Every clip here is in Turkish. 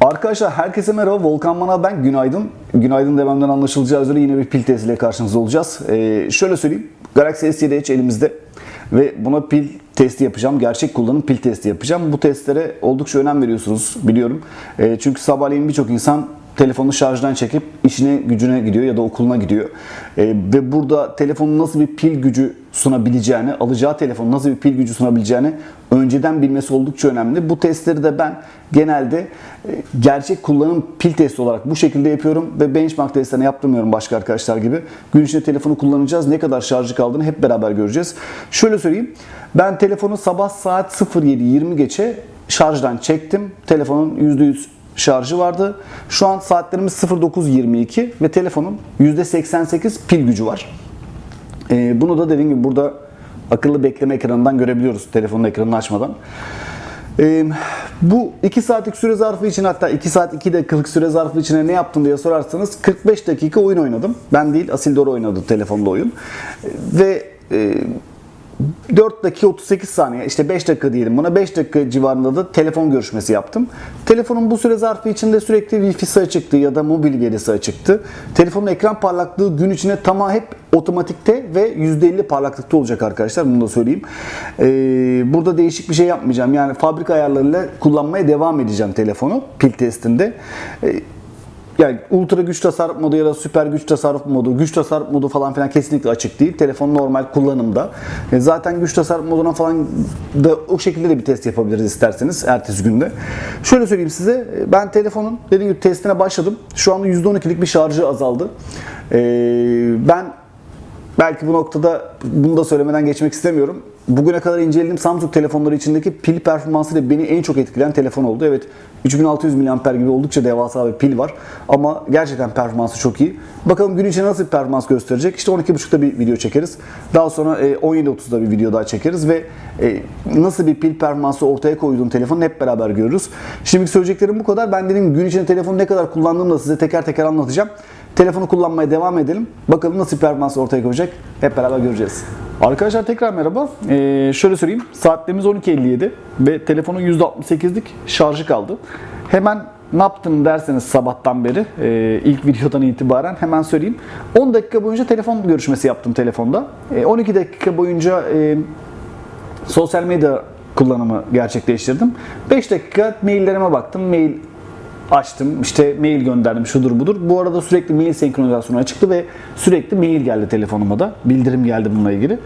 Arkadaşlar herkese merhaba. Volkan Manav ben. Günaydın. Günaydın dememden anlaşılacağı üzere yine bir pil testiyle karşınızda olacağız. Ee, şöyle söyleyeyim. Galaxy S7 Edge elimizde ve buna pil testi yapacağım. Gerçek kullanım pil testi yapacağım. Bu testlere oldukça önem veriyorsunuz biliyorum. Ee, çünkü sabahleyin birçok insan telefonunu şarjdan çekip işine gücüne gidiyor ya da okuluna gidiyor. Ee, ve burada telefonun nasıl bir pil gücü sunabileceğini, alacağı telefonun nasıl bir pil gücü sunabileceğini önceden bilmesi oldukça önemli. Bu testleri de ben genelde e, gerçek kullanım pil testi olarak bu şekilde yapıyorum ve benchmark testlerini yaptırmıyorum başka arkadaşlar gibi. Gün içinde telefonu kullanacağız. Ne kadar şarjı kaldığını hep beraber göreceğiz. Şöyle söyleyeyim. Ben telefonu sabah saat 07.20 geçe şarjdan çektim. Telefonun %100 şarjı vardı. Şu an saatlerimiz 09.22 ve telefonun %88 pil gücü var. Ee, bunu da dediğim gibi burada akıllı bekleme ekranından görebiliyoruz telefonun ekranını açmadan. Ee, bu 2 saatlik süre zarfı için hatta 2 saat 2 dakikalık süre zarfı içine ne yaptım diye sorarsanız 45 dakika oyun oynadım. Ben değil Asil Dora oynadı telefonda oyun. Ee, Ve e, 4 dakika 38 saniye işte 5 dakika diyelim buna 5 dakika civarında da telefon görüşmesi yaptım. Telefonun bu süre zarfı içinde sürekli Wi-Fi'si açıktı ya da mobil verisi açıktı. Telefonun ekran parlaklığı gün içinde tamam hep otomatikte ve %50 parlaklıkta olacak arkadaşlar bunu da söyleyeyim. Ee, burada değişik bir şey yapmayacağım yani fabrika ayarlarıyla kullanmaya devam edeceğim telefonu pil testinde. Ee, yani ultra güç tasarruf modu ya da süper güç tasarruf modu, güç tasarruf modu falan filan kesinlikle açık değil. Telefon normal kullanımda. E, Zaten güç tasarruf moduna falan da o şekilde de bir test yapabiliriz isterseniz ertesi günde. Şöyle söyleyeyim size. e, Ben telefonun dediğim gibi testine başladım. Şu anda %12'lik bir şarjı azaldı. E, Ben Belki bu noktada bunu da söylemeden geçmek istemiyorum. Bugüne kadar incelediğim Samsung telefonları içindeki pil performansıyla beni en çok etkileyen telefon oldu. Evet 3600 mAh gibi oldukça devasa bir pil var ama gerçekten performansı çok iyi. Bakalım gün içinde nasıl bir performans gösterecek? İşte 12.30'da bir video çekeriz. Daha sonra e, 17.30'da bir video daha çekeriz ve e, nasıl bir pil performansı ortaya koyduğum telefonu hep beraber görürüz. Şimdi söyleyeceklerim bu kadar. Ben gibi gün içinde telefonu ne kadar kullandığımı da size teker teker anlatacağım. Telefonu kullanmaya devam edelim. Bakalım nasıl bir performans ortaya koyacak. Hep beraber göreceğiz. Arkadaşlar tekrar merhaba. Ee, şöyle söyleyeyim. Saatlerimiz 12.57 ve telefonun %68'lik şarjı kaldı. Hemen ne yaptım derseniz sabahtan beri e, ilk videodan itibaren hemen söyleyeyim. 10 dakika boyunca telefon görüşmesi yaptım telefonda. E, 12 dakika boyunca e, sosyal medya kullanımı gerçekleştirdim. 5 dakika maillerime baktım. Mail açtım. işte mail gönderdim. Şudur budur. Bu arada sürekli mail senkronizasyonu açıktı ve sürekli mail geldi telefonuma da. Bildirim geldi bununla ilgili.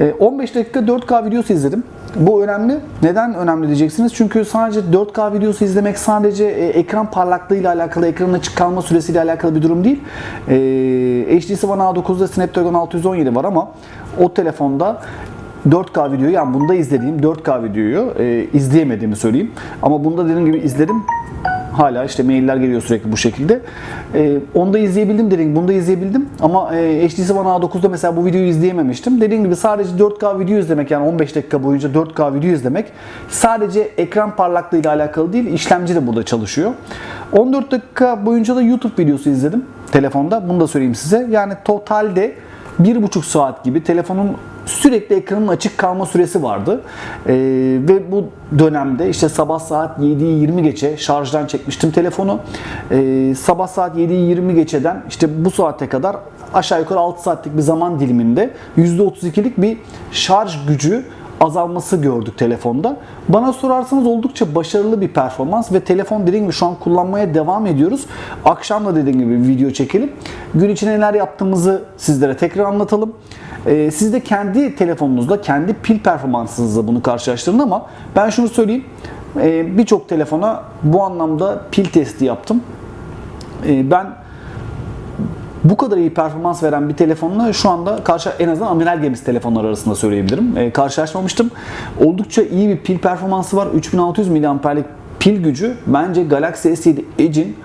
E, 15 dakika 4K videosu izledim. Bu önemli. Neden önemli diyeceksiniz? Çünkü sadece 4K videosu izlemek sadece e, ekran parlaklığıyla alakalı, ekranın açık kalma süresiyle alakalı bir durum değil. E, HTC One A9'da Snapdragon 617 var ama o telefonda 4K videoyu yani bunda izlediğim 4K videoyu e, izleyemediğimi söyleyeyim. Ama bunda dediğim gibi izledim. Hala işte mailler geliyor sürekli bu şekilde. E, onda izleyebildim dediğim bunda izleyebildim. Ama e, HTC One A9'da mesela bu videoyu izleyememiştim. Dediğim gibi sadece 4K video izlemek yani 15 dakika boyunca 4K video izlemek sadece ekran parlaklığıyla alakalı değil işlemci de burada çalışıyor. 14 dakika boyunca da YouTube videosu izledim telefonda. Bunu da söyleyeyim size. Yani totalde bir buçuk saat gibi telefonun sürekli ekranın açık kalma süresi vardı. Ee, ve bu dönemde işte sabah saat 7'yi 20 geçe şarjdan çekmiştim telefonu. Ee, sabah saat 7'yi 20 geçeden işte bu saate kadar aşağı yukarı 6 saatlik bir zaman diliminde %32'lik bir şarj gücü azalması gördük telefonda. Bana sorarsanız oldukça başarılı bir performans ve telefon dediğim gibi şu an kullanmaya devam ediyoruz. Akşam da dediğim gibi video çekelim. Gün içinde neler yaptığımızı sizlere tekrar anlatalım. Ee, siz de kendi telefonunuzda, kendi pil performansınızla bunu karşılaştırın ama ben şunu söyleyeyim. Ee, Birçok telefona bu anlamda pil testi yaptım. Ee, ben bu kadar iyi performans veren bir telefonla şu anda karşı en azından amiral gemisi telefonlar arasında söyleyebilirim. E, karşılaşmamıştım. Oldukça iyi bir pil performansı var. 3600 mAh'lik pil gücü bence Galaxy S7 Edge'in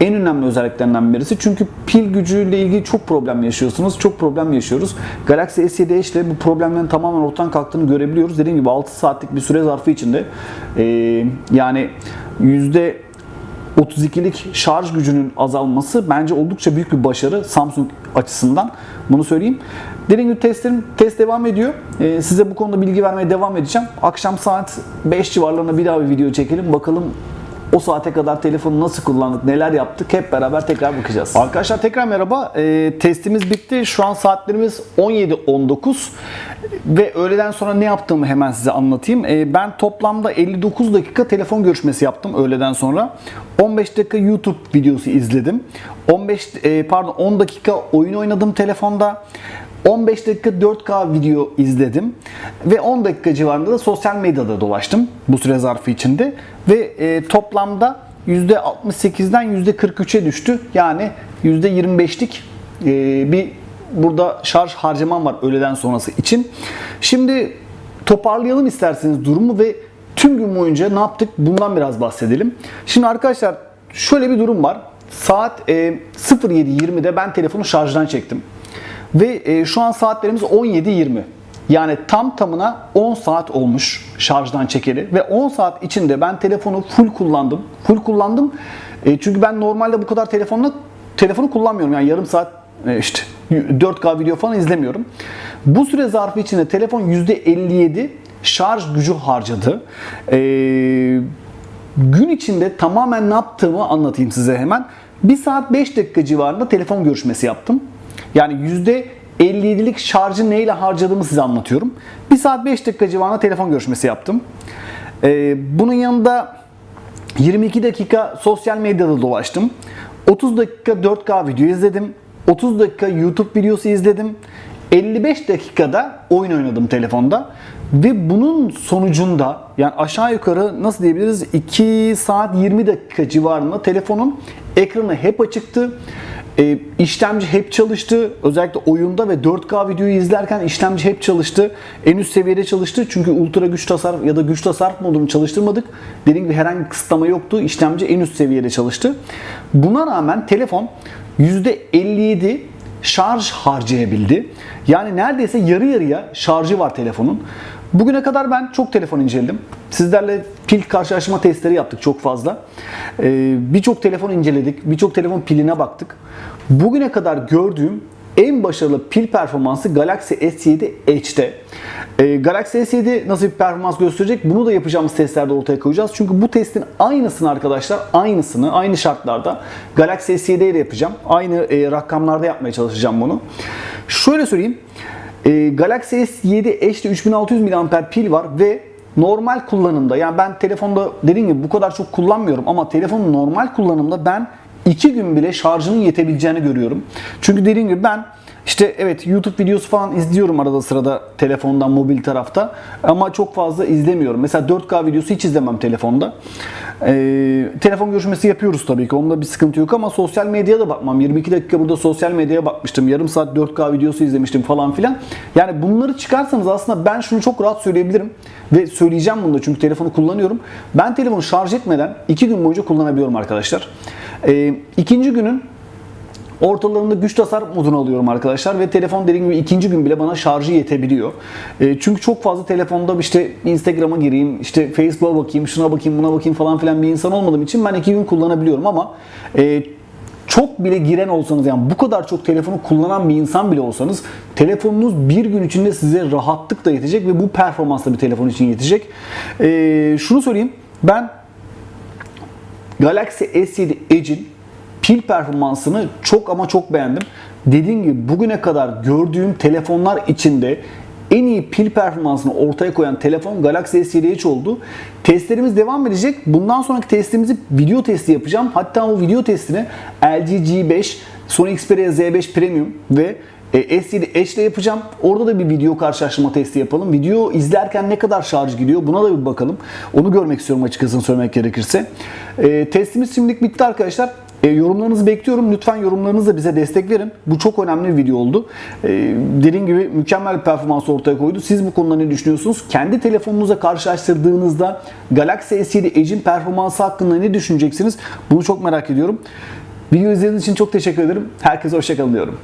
en önemli özelliklerinden birisi. Çünkü pil gücüyle ilgili çok problem yaşıyorsunuz. Çok problem yaşıyoruz. Galaxy S7 Edge ile bu problemlerin tamamen ortadan kalktığını görebiliyoruz. Dediğim gibi 6 saatlik bir süre zarfı içinde e, yani yüzde 32'lik şarj gücünün azalması bence oldukça büyük bir başarı Samsung açısından. Bunu söyleyeyim. Dediğim gibi testlerim, test devam ediyor. Ee, size bu konuda bilgi vermeye devam edeceğim. Akşam saat 5 civarlarında bir daha bir video çekelim. Bakalım O saate kadar telefonu nasıl kullandık, neler yaptık hep beraber tekrar bakacağız. Arkadaşlar tekrar merhaba. Ee, testimiz bitti. Şu an saatlerimiz 17.19 ve öğleden sonra ne yaptığımı hemen size anlatayım. Ee, ben toplamda 59 dakika telefon görüşmesi yaptım öğleden sonra. 15 dakika YouTube videosu izledim. 15 e, pardon 10 dakika oyun oynadım telefonda. 15 dakika 4K video izledim ve 10 dakika civarında da sosyal medyada dolaştım bu süre zarfı içinde ve e, toplamda %68'den %43'e düştü. Yani %25'lik e, bir burada şarj harcamam var öğleden sonrası için. Şimdi toparlayalım isterseniz durumu ve tüm gün boyunca ne yaptık bundan biraz bahsedelim. Şimdi arkadaşlar şöyle bir durum var. Saat e, 07.20'de ben telefonu şarjdan çektim. Ve e, şu an saatlerimiz 17.20. Yani tam tamına 10 saat olmuş şarjdan çekeli ve 10 saat içinde ben telefonu full kullandım. Full kullandım. E, çünkü ben normalde bu kadar telefonla telefonu kullanmıyorum. Yani yarım saat e, işte 4K video falan izlemiyorum. Bu süre zarfı içinde telefon %57 şarj gücü harcadı. E, gün içinde tamamen ne yaptığımı anlatayım size hemen. 1 saat 5 dakika civarında telefon görüşmesi yaptım. Yani %57'lik şarjı neyle harcadığımı size anlatıyorum. 1 saat 5 dakika civarında telefon görüşmesi yaptım. Ee, bunun yanında 22 dakika sosyal medyada dolaştım. 30 dakika 4K video izledim. 30 dakika YouTube videosu izledim. 55 dakikada oyun oynadım telefonda. Ve bunun sonucunda yani aşağı yukarı nasıl diyebiliriz 2 saat 20 dakika civarında telefonun ekranı hep açıktı. E, işlemci hep çalıştı. Özellikle oyunda ve 4K videoyu izlerken işlemci hep çalıştı. En üst seviyede çalıştı. Çünkü ultra güç tasarruf ya da güç tasarruf modunu çalıştırmadık. Dediğim gibi herhangi bir kısıtlama yoktu. İşlemci en üst seviyede çalıştı. Buna rağmen telefon %57 şarj harcayabildi. Yani neredeyse yarı yarıya şarjı var telefonun. Bugüne kadar ben çok telefon inceledim. Sizlerle pil karşılaştırma testleri yaptık çok fazla. Ee, birçok telefon inceledik. Birçok telefon piline baktık. Bugüne kadar gördüğüm en başarılı pil performansı Galaxy S7 Edge'de. Ee, Galaxy S7 nasıl bir performans gösterecek bunu da yapacağımız testlerde ortaya koyacağız. Çünkü bu testin aynısını arkadaşlar, aynısını aynı şartlarda Galaxy S7 ile yapacağım. Aynı e, rakamlarda yapmaya çalışacağım bunu. Şöyle söyleyeyim. E, Galaxy S7 Edge'de 3600 mAh pil var ve normal kullanımda yani ben telefonda dediğim gibi bu kadar çok kullanmıyorum ama telefonun normal kullanımda ben 2 gün bile şarjının yetebileceğini görüyorum. Çünkü dediğim gibi ben işte evet YouTube videosu falan izliyorum arada sırada telefondan, mobil tarafta. Ama çok fazla izlemiyorum. Mesela 4K videosu hiç izlemem telefonda. Ee, telefon görüşmesi yapıyoruz tabii ki. Onda bir sıkıntı yok ama sosyal medyaya da bakmam. 22 dakika burada sosyal medyaya bakmıştım. Yarım saat 4K videosu izlemiştim falan filan. Yani bunları çıkarsanız aslında ben şunu çok rahat söyleyebilirim. Ve söyleyeceğim bunu da çünkü telefonu kullanıyorum. Ben telefonu şarj etmeden 2 gün boyunca kullanabiliyorum arkadaşlar. Ee, ikinci günün ortalarında güç tasarruf modunu alıyorum arkadaşlar ve telefon dediğim gibi ikinci gün bile bana şarjı yetebiliyor. E, çünkü çok fazla telefonda işte Instagram'a gireyim, işte Facebook'a bakayım, şuna bakayım, buna bakayım falan filan bir insan olmadığım için ben iki gün kullanabiliyorum ama e, çok bile giren olsanız yani bu kadar çok telefonu kullanan bir insan bile olsanız telefonunuz bir gün içinde size rahatlıkla yetecek ve bu performansla bir telefon için yetecek. E, şunu söyleyeyim ben Galaxy S7 Edge'in pil performansını çok ama çok beğendim. Dediğim gibi bugüne kadar gördüğüm telefonlar içinde en iyi pil performansını ortaya koyan telefon Galaxy S7 Edge oldu. Testlerimiz devam edecek. Bundan sonraki testimizi video testi yapacağım. Hatta o video testini LG G5, Sony Xperia Z5 Premium ve e, S7 Edge ile yapacağım. Orada da bir video karşılaştırma testi yapalım. Video izlerken ne kadar şarj gidiyor buna da bir bakalım. Onu görmek istiyorum açıkçası söylemek gerekirse. E, testimiz şimdilik bitti arkadaşlar. E, yorumlarınızı bekliyorum. Lütfen yorumlarınızla bize destek verin. Bu çok önemli bir video oldu. E, dediğim gibi mükemmel bir performans ortaya koydu. Siz bu konuda ne düşünüyorsunuz? Kendi telefonunuza karşılaştırdığınızda Galaxy S7 Edge'in performansı hakkında ne düşüneceksiniz? Bunu çok merak ediyorum. Video izlediğiniz için çok teşekkür ederim. Herkese hoşçakalın diyorum.